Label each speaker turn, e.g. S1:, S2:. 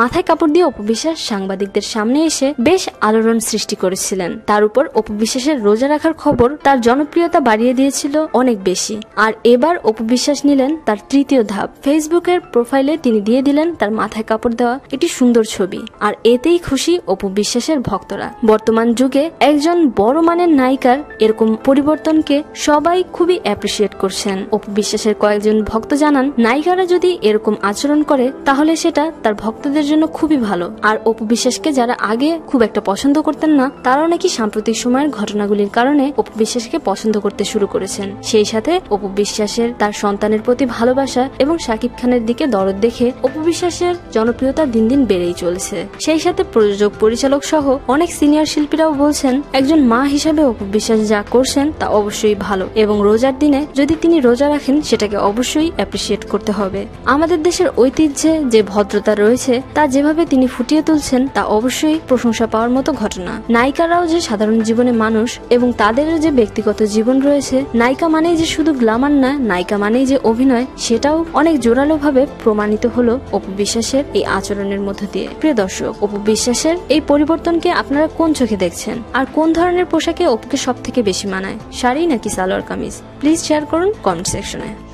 S1: মাথায় কাপড় দিয়ে অপবিশ্বাস সাংবাদিকদের সামনে এসে বেশ আলোড়ন সৃষ্টি করেছিলেন। তার উপর অপবিশ্বাসের রোজা রাখার খবর তার জনপ্রিয়তা বাড়িয়ে দিয়েছিল অনেক বেশি। আর এবার অপবিশ্বাস নিলেন তার তৃতীয় ধাপ। ফেসবুকের প্রোফাইলে তিনি দিয়ে দিলেন তার মাথায় কাপড় দেওয়া একটি সুন্দর ছবি। আর এতেই খুশি অপবিশ্বাসের ভক্তরা। বর্তমান যুগে একজন বড় মানের নায়িকার এরকম পরিবর্তনকে সবাই খুবই অ্যাপ্রিসিয়েট করছেন। অপবিশ্বাসের কয়েকজন ভক্ত জানান, নায়িকারা যদি এরকম আচরণ করে, তাহলে সেটা তার ভক্তদের জন্য খুবই ভালো। আর অপবিশ্বাসকে যারা আগে খুব একটা পছন্দ করতেন না, তারাও নাকি সাম্প্রতিক সময়ের ঘটনাগুলির কারণে অপবিশ্বাসকে পছন্দ করতে শুরু করেছেন। সেই সাথে অপবিশ্বাসের তার সন্তানের প্রতি ভালোবাসা এবং শাকিব খানের দিকে দরদ দেখে অপবিশ্বাসের জনপ্রিয়তা দিন দিন বেড়েই চলেছে। সেই সাথে প্রযোজক, পরিচালক সহ অনেক সিনিয়র শিল্পীরাও বলছেন, একজন মা হিসাবে অপবিশ্বাস যা করছেন তা অবশ্যই ভালো এবং রোজার দিনে যদি তিনি রোজা রাখেন, সেটাকে অবশ্যই অ্যাপ্রিসিয়েট করতে হবে। আমাদের দেশের ঐতিহ্যে যে ভদ্রতা রয়েছে তা যেভাবে তিনি ফুটিয়ে তুলছেন, তা অবশ্যই প্রশংসা পাওয়ার মতো ঘটনা। নায়িকারাও যে সাধারণ জীবনে মানুষ এবং তাদেরও যে ব্যক্তিগত জীবন রয়েছে, নায়িকা মানেই যে শুধু গ্লামার না, নায়িকা মানেই যে অভিনয়, সেটাও অনেক জোরালো ভাবে প্রমাণিত হলো অপু বিশ্বাসের এই আচরণের মধ্য দিয়ে। প্রিয় দর্শক, অপু বিশ্বাসের এই পরিবর্তনকে আপনারা কোন চোখে দেখছেন? আর কোন ধরনের পোশাকে অপুকে সব থেকে বেশি মানায়? শাড়ি নাকি সালোয়ার কামিজ? প্লিজ শেয়ার করুন কমেন্ট সেকশনে।